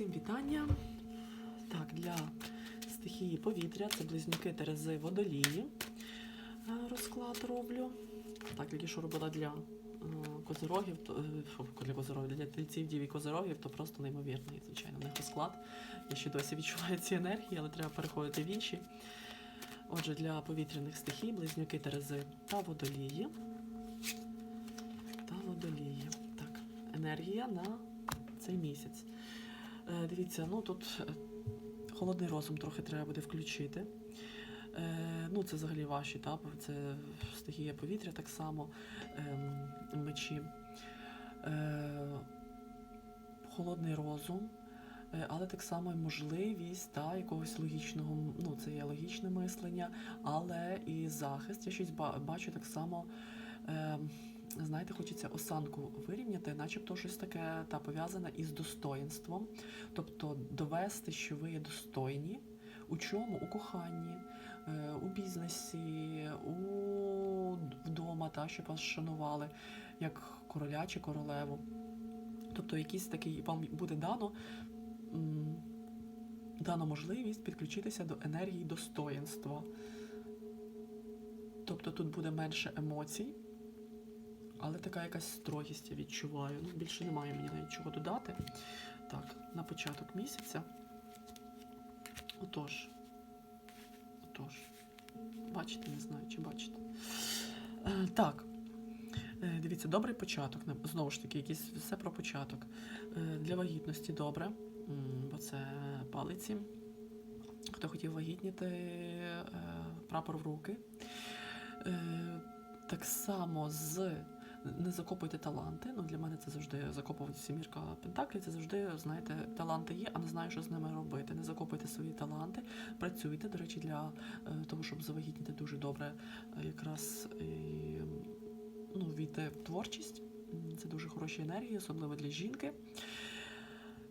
Всім вітання. Так, для стихії повітря це близнюки Терези водолії. Е, Розклад роблю. Так, тільки що робила для е, козирогів, то, е, для козирогів, для тельців, дів і козирогів, то просто неймовірний, звичайно, в них розклад. Я ще досі відчуваю ці енергії, але треба переходити в інші. Отже, для повітряних стихій, близнюки Терези та водолії. Та водолії. Так, енергія на цей місяць. Е, дивіться, ну тут е, холодний розум трохи треба буде включити. Е, ну, це взагалі ваші етапи, це стихія повітря так само, ем, мечі. Холодний розум, але так само і можливість та, якогось логічного, ну, це є логічне мислення, але і захист. Я щось бачу так само. Знаєте, хочеться осанку вирівняти, начебто щось таке та пов'язане із достоїнством. Тобто довести, що ви є достойні. У чому? У коханні, е, у бізнесі, у вдома, та, щоб вас шанували як короля чи королеву. Тобто, якийсь такий вам буде дано, дано можливість підключитися до енергії достоїнства. Тобто тут буде менше емоцій, але така якась строгість я відчуваю. Ну, більше немає мені навіть чого додати. Так, на початок місяця. Отож. Отож. Бачите, не знаю, чи бачите. Е, так. Е, дивіться, добрий початок. Знову ж таки, якийсь все про початок. Е, для вагітності добре, бо це палиці. Хто хотів вагітніти, е, прапор в руки. Е, так само з не закопуйте таланти. Ну для мене це завжди закопувати сімірка пентаклів. Це завжди знаєте, таланти є, а не знаю, що з ними робити. Не закопуйте свої таланти, працюйте. До речі, для е, того, щоб завагітніти дуже добре, е, якраз і, ну, війти в творчість. Це дуже хороші енергії, особливо для жінки.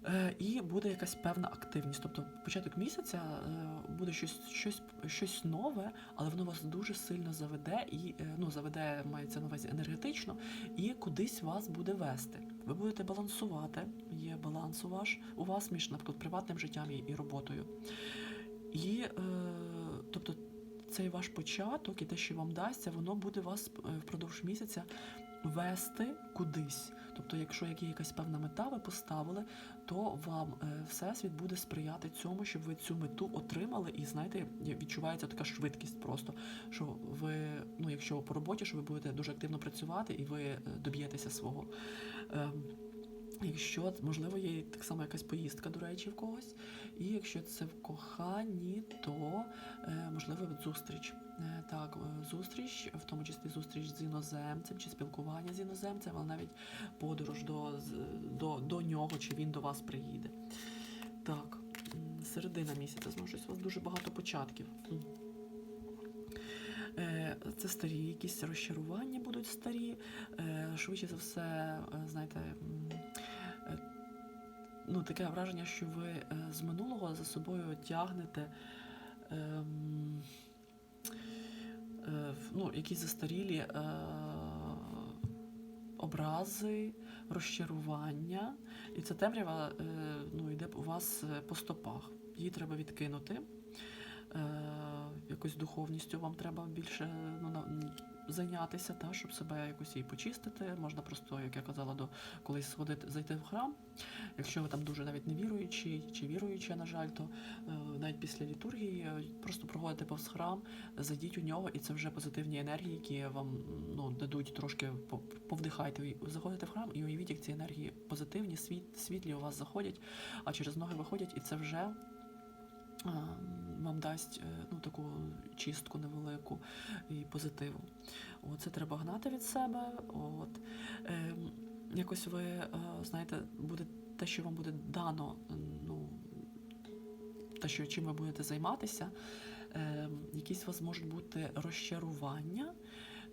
Е, І буде якась певна активність. Тобто початок місяця е, буде щось, щось, щось нове, але воно вас дуже сильно заведе і е, ну, заведе, мається на увазі енергетично, і кудись вас буде вести. Ви будете балансувати, є баланс у ваш у вас між, наприклад, приватним життям і, роботою. І тобто цей ваш початок і те, що вам дасться, воно буде вас впродовж місяця вести кудись. Тобто, якщо є якась певна мета ви поставили, то вам е, всесвіт буде сприяти цьому, щоб ви цю мету отримали. І знаєте, відчувається така швидкість просто, що ви, ну якщо по роботі, що ви будете дуже активно працювати і ви е, доб'єтеся свого. Ем, Якщо можливо є так само якась поїздка, до речі, в когось, і якщо це в коханні, то е, можливо зустріч. Е, так, е, зустріч, в тому числі зустріч з іноземцем чи спілкування з іноземцем, але навіть подорож до, до, до нього, чи він до вас приїде. Так, середина місяця, знову щось у вас дуже багато початків. Е, Це старі якісь розчарування будуть старі. Швидше за все, знаєте, ну, таке враження, що ви з минулого за собою тягнете ем, ну, якісь застарілі е, образи, розчарування. І ця темрява е, ну, йде у вас е, по стопах. Її треба відкинути. Е, якось духовністю вам треба більше ну, зайнятися, та, щоб себе якось і почистити. Можна просто, як я казала, до колись сходити, зайти в храм. Якщо ви там дуже навіть не віруючі чи віруючі, на жаль, то е, навіть після літургії е, просто проходите повз храм, зайдіть у нього, і це вже позитивні енергії, які вам ну, дадуть трошки по- повдихайте. Заходите в храм і уявіть, як ці енергії позитивні, світ, світлі у вас заходять, а через ноги виходять, і це вже. а, Вам дасть е, ну, таку чистку невелику і позитиву. От, це треба гнати від себе. От. Ем, якось ви, е, знаєте, буде те, що вам буде дано, ну, те, що чим ви будете займатися, е, якісь у вас можуть бути розчарування.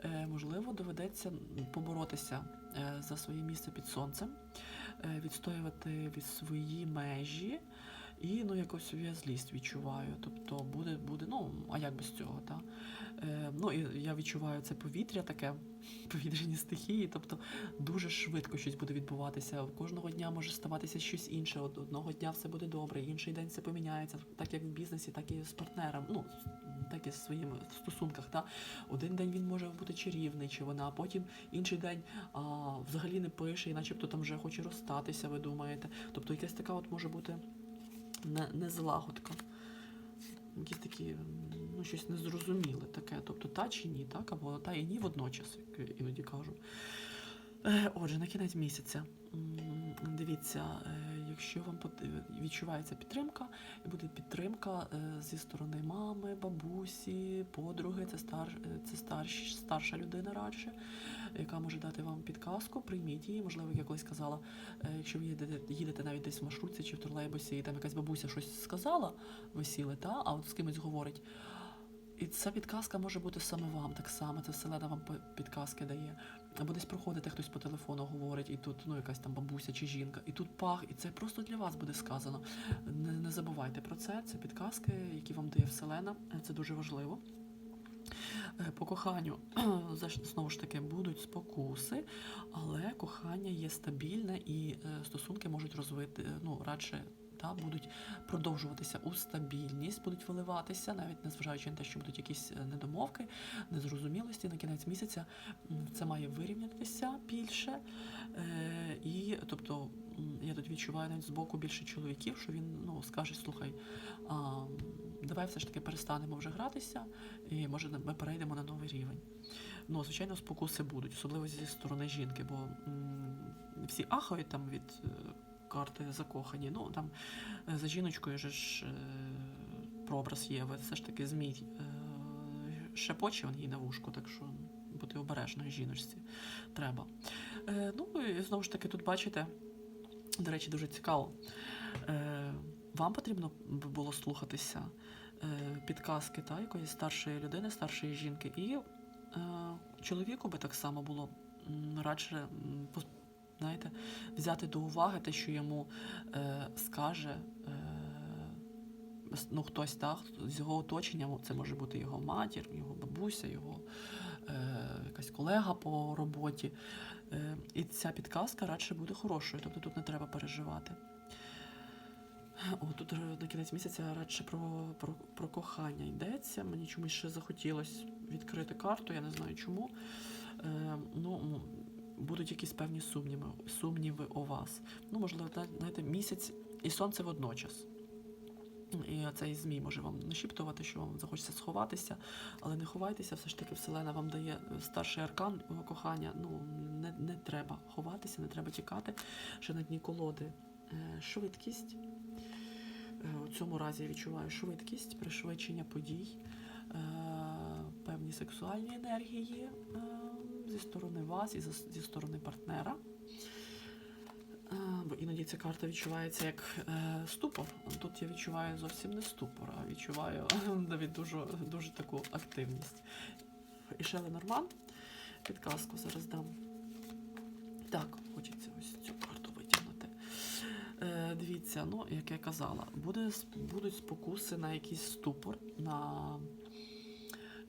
Е, можливо, доведеться поборотися е, за своє місце під сонцем, е, відстоювати від свої межі І ну якось я злість відчуваю. Тобто буде, буде, ну а як без цього, та? Е, ну і я відчуваю це повітря таке, повітряні стихії. Тобто дуже швидко щось буде відбуватися. Кожного дня може ставатися щось інше. Одного дня все буде добре, інший день все поміняється, так як в бізнесі, так і з партнером. Ну так і з своїми в стосунках. Та один день він може бути чарівний, чи вона, а потім інший день а, взагалі не пише, і начебто там вже хоче розстатися, ви думаєте. Тобто якась така от може бути не, злагодка. Якісь такі, ну, щось незрозуміле таке. Тобто та чи ні, так, або та і ні водночас, як іноді кажу. Е, Отже, на кінець місяця. Дивіться, е, якщо вам відчувається підтримка, і буде підтримка е, зі сторони мами, бабусі, подруги, це стар, е, це старш, старша людина радше, яка може дати вам підказку, прийміть її. Можливо, я колись казала, е, якщо ви їдете, їдете навіть десь в маршрутці чи в тролейбусі, і там якась бабуся щось сказала, ви сіли, та, а от з кимось говорить. І ця підказка може бути саме вам так само. Це вселена вам підказки дає. Або десь проходите, хтось по телефону говорить, і тут ну якась там бабуся чи жінка, і тут пах, і це просто для вас буде сказано. Не, не забувайте про це. Це підказки, які вам дає Вселена. Е, Це дуже важливо. Е, По коханню знову ж таки будуть спокуси, але кохання є стабільне і е, стосунки можуть розвити ну радше. Та будуть продовжуватися у стабільність, будуть виливатися, навіть незважаючи на те, що будуть якісь е, недомовки, незрозумілості на кінець місяця. Це має вирівнятися більше. Е, і тобто я тут відчуваю навіть з боку більше чоловіків, що він ну скаже: слухай, а, давай все ж таки перестанемо вже гратися, і може ми перейдемо на новий рівень. Ну, звичайно, спокуси будуть, особливо зі сторони жінки, бо всі ахають там від е, карти закохані. Ну там е, за жіночкою же ж е, прообраз Єви, все ж таки змій е, шепоче він їй на вушку, так що бути обережною жіночці треба. Ну і знову ж таки, тут бачите, до речі, дуже цікаво. Вам потрібно було слухатися підказки та, якоїсь старшої людини, старшої жінки, і чоловіку би так само було радше знаєте, взяти до уваги те, що йому е, скаже. Е, Ну, хтось так, з його оточення, це може бути його матір, його бабуся, його е, якась колега по роботі. Е, і ця підказка радше буде хорошою, тобто тут не треба переживати. О, тут е, на кінець місяця радше про, про, про кохання йдеться. Мені чомусь ще захотілося відкрити карту, я не знаю чому. Е, ну, будуть якісь певні сумніви, сумніви у вас. Ну, можливо, знаєте, місяць і сонце водночас. І цей змій може вам нашіптувати, що вам захочеться сховатися, але не ховайтеся, все ж таки Вселена вам дає старший аркан кохання. Ну, не, не треба ховатися, не треба тікати. Ще на дні колоди е, швидкість. Е, У цьому разі я відчуваю швидкість, пришвидшення подій, певні сексуальні енергії е, зі сторони вас і зі- сторони партнера. Е, Бо іноді ця карта відчувається як е, ступор. Тут я відчуваю зовсім не ступор, а відчуваю навіть дуже, дуже таку активність. І ще Ленорман. Підказку зараз дам. Так, хочеться ось цю карту витягнути. Е, дивіться, ну, як я казала, буде, будуть спокуси на якийсь ступор, на...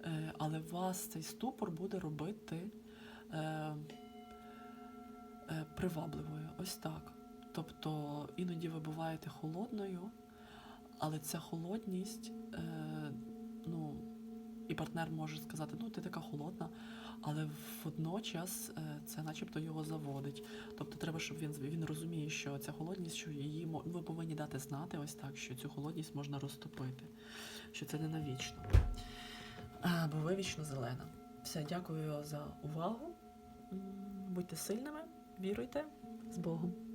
Е, але вас цей ступор буде робити. Е, е, привабливою. Ось так. Тобто іноді ви буваєте холодною, але ця холодність, ну, і партнер може сказати, ну ти така холодна, але водночас це начебто його заводить. Тобто треба, щоб він, він розуміє, що ця холодність, що її ви повинні дати знати ось так, що цю холодність можна розтопити, що це не навічно. Бо ви вічно зелена. Все, дякую за увагу. Будьте сильними, віруйте з Богом.